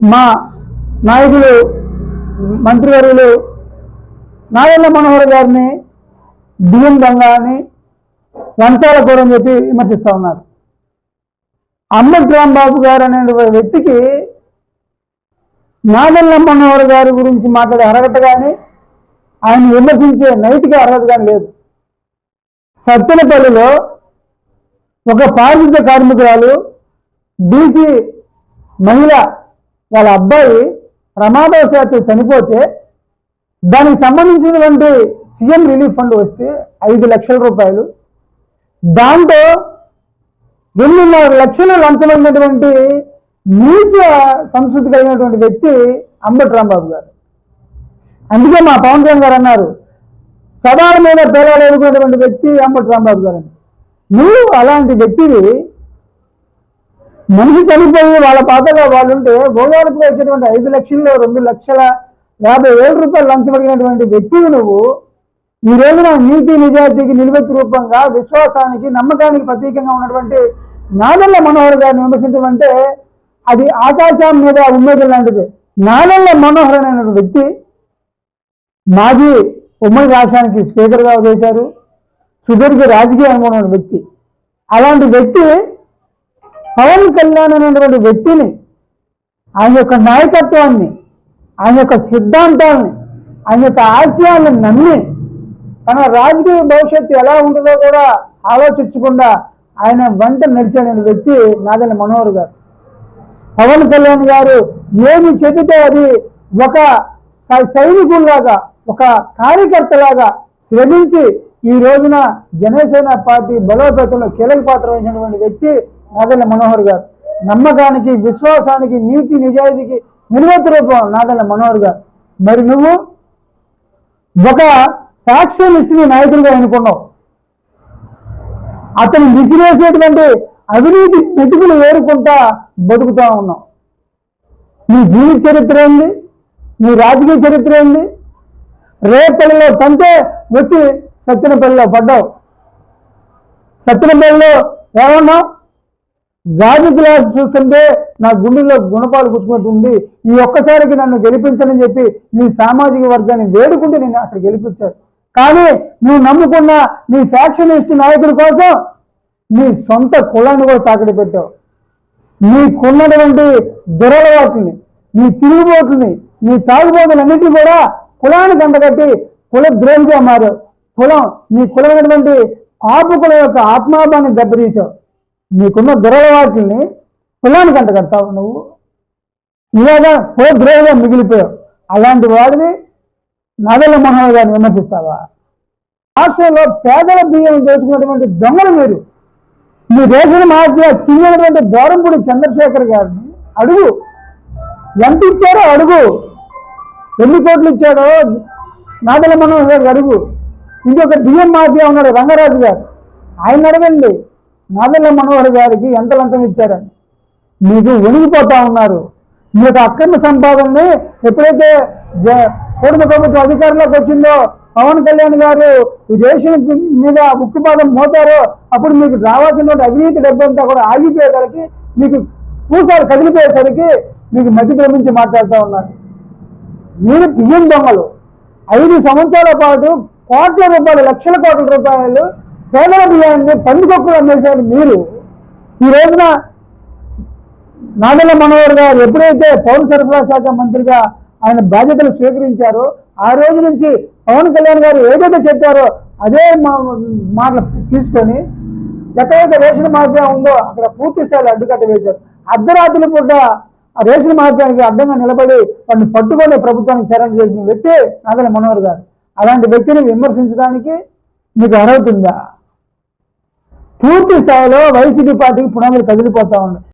మా నాయకులు మంత్రివర్యులు నాగల్ల మనోహర్ గారిని బియ్యం దొంగ అని లంచాల అని చెప్పి విమర్శిస్తూ ఉన్నారు. అమ్మటి రాంబాబు గారు అనే వ్యక్తికి నాగల్ల మనోహర్ గారి గురించి మాట్లాడే అర్హత కానీ ఆయన విమర్శించే నైతిక అర్హత కానీ లేదు. సత్తెనపల్లిలో ఒక పారిశుద్ధ కార్మికురాలు బీసీ మహిళ వాళ్ళ అబ్బాయి ప్రమాదవశాత్తు చనిపోతే దానికి సంబంధించినటువంటి సీఎం రిలీఫ్ ఫండ్ వస్తే ఐదు లక్షల రూపాయలు. దాంట్లో రెండున్నర లక్షలు లంచమైనటువంటి నీచ సంస్కృతి కలిగినటువంటి వ్యక్తి అంబటి రాంబాబు గారు. అందుకే మా పవన్ కళ్యాణ్ గారు అన్నారు సవాళ్ళ మీద పేలాలు వ్యక్తి అంబటి రాంబాబు గారు. అని నువ్వు అలాంటి వ్యక్తివి మనిషి చనిపోయి వాళ్ళ పాతలో వాళ్ళు ఉంటే భోగాలకు వచ్చేటువంటి ఐదు లక్షల్లో రెండు లక్షల యాభై వేల రూపాయలు లంచబడినటువంటి వ్యక్తివి నువ్వు. ఈ రోజున నీతి నిజాయితీకి నిలువెత్తు రూపంగా విశ్వాసానికి నమ్మకానికి ప్రతీకంగా ఉన్నటువంటి నాదల్ల మనోహర్ గారిని విమర్శించడం అంటే అది ఆకాశం మీద ఉమ్మేది లాంటిది. నాదల్ల మనోహర్ అనే వ్యక్తి మాజీ ఉమ్మడి రాష్ట్రానికి స్పీకర్గా చేశారు సుదీర్ఘ రాజకీయ అనుభవం వ్యక్తి. అలాంటి వ్యక్తి పవన్ కళ్యాణ్ అనేటువంటి వ్యక్తిని ఆయన యొక్క నాయకత్వాన్ని ఆయన యొక్క సిద్ధాంతాలని ఆయన యొక్క ఆశయాలను నమ్మి తన రాజకీయ భవిష్యత్తు ఎలా ఉంటుందో కూడా ఆలోచించకుండా ఆయన వెంట నడిచాడని వ్యక్తి నాదల మనోహర్ గారు. పవన్ కళ్యాణ్ గారు ఏమి చెబితే అది ఒక సై- సైనికుల్లాగా ఒక కార్యకర్తలాగా శ్రమించి ఈ రోజున జనసేన పార్టీ బలోపేతంలో కీలక పాత్ర వహించినటువంటి వ్యక్తి నాదెల్ల మనోహర్ గారు. నమ్మకానికి విశ్వాసానికి నీతి నిజాయితీకి నిలువెత్తు రూపం నాదెల్ల మనోహర్ గారు. మరి నువ్వు ఒక ఫ్యాక్షనిస్ట్ని నాయకుడిగా ఎన్నుకున్నావు. అతను విసిరేసేటువంటి అవినీతి మెతుకులు ఏరుకుంటా బతుకుతా ఉన్నావు. నీ జీవిత చరిత్ర ఏంది? నీ రాజకీయ చరిత్ర ఏంది? రేపల్లిలో తంతే వచ్చి సత్యనపల్లిలో పడ్డావు. సత్యనపల్లిలో ఏమన్నావు గాజు గ్లాస్ చూస్తుంటే నా గుండెల్లో గుణపాలు పుచ్చుకున్నట్టు ఉంది. ఈ ఒక్కసారికి నన్ను గెలిపించని చెప్పి నీ సామాజిక వర్గాన్ని వేడుకుంటే నేను అక్కడ గెలిపించారు. కానీ నువ్వు నమ్ముకున్న నీ ఫ్యాక్షనిస్ట్ నాయకుడి కోసం నీ సొంత కులాన్ని కూడా తాకడి పెట్టావు. నీకున్నటువంటి దురలవాట్లని నీ తిరుగుబోట్లని నీ తాగుబోతులన్నింటినీ కూడా కులానికి అంటగట్టి కుల ద్రోహిగా మారావు. కులం నీ కులమైనటువంటి కాపు కులం యొక్క ఆత్మాభాన్ని దెబ్బతీసావు నీకున్న దురలవాట్లని కులానికి అంటగడతావు నువ్వు. ఇలాగా కులద్రోహిగా మిగిలిపోయావు. అలాంటి వాడివి నదల మనోహర్ గారిని విమర్శిస్తావా? రాష్ట్రంలో పేదల బియ్యం దోచుకున్నటువంటి దొంగలు మీరు. మీ దేశం మాఫియా తిన్నటువంటి దూరంపూడి చంద్రశేఖర్ గారిని అడుగు. ఎంత ఇచ్చారో అడుగు. ఎన్ని కోట్లు ఇచ్చాడో నాదల మనోహర్ గారికి అడుగు. ఇంకొక బియ్యం మాఫియా ఉన్నాడు రంగరాజు గారు. ఆయన అడగండి. నాదల మనోహర్ గారికి ఎంత లంచం ఇచ్చారని మీకు వణిగిపోతా ఉన్నారు. మీ యొక్క అక్రమ సంపాదనని ఎప్పుడైతే జ కుటుంబ ప్రభుత్వం అధికారంలోకి వచ్చిందో పవన్ కళ్యాణ్ గారు ఈ దేశం మీద ఉక్కుపాదం మోపారో అప్పుడు మీకు రావాల్సినటువంటి అవినీతి డబ్బంతా కూడా ఆగిపోయేసరికి మీకు కూసాలు కదిలిపోయేసరికి మీకు మధ్య భ్రమించి మాట్లాడుతూ ఉన్నారు. మీరు బియ్యం దొంగలు ఐదు సంవత్సరాల పాటు కోట్ల రూపాయలు లక్షల కోట్ల రూపాయలు పేదల బియ్యాన్ని పందికొక్కులు అమ్మేశారు మీరు. ఈ రోజున నాగల మనోహర్ గారు ఎప్పుడైతే పౌర సరఫరా శాఖ మంత్రిగా ఆయన బాధ్యతలు స్వీకరించారో ఆ రోజు నుంచి పవన్ కళ్యాణ్ గారు ఏదైతే చెప్పారో అదే మా- మాటలు తీసుకొని ఎక్కడైతే రేషన్ మాఫియా ఉందో అక్కడ పూర్తి స్థాయిలో అడ్డుకట్ట వేశారు. అర్ధరాత్రి పూట ఆ రేషన్ మాఫియానికి అడ్డంగా నిలబడి వాడిని పట్టుకొని ప్రభుత్వానికి సరెండర్ చేసిన వ్యక్తి నాగల మనోహర్ గారు. అలాంటి వ్యక్తిని విమర్శించడానికి మీకు అర్హత ఉందా? పూర్తి స్థాయిలో వైసీపీ పార్టీకి పునాదులు కదిలిపోతా ఉన్నాయి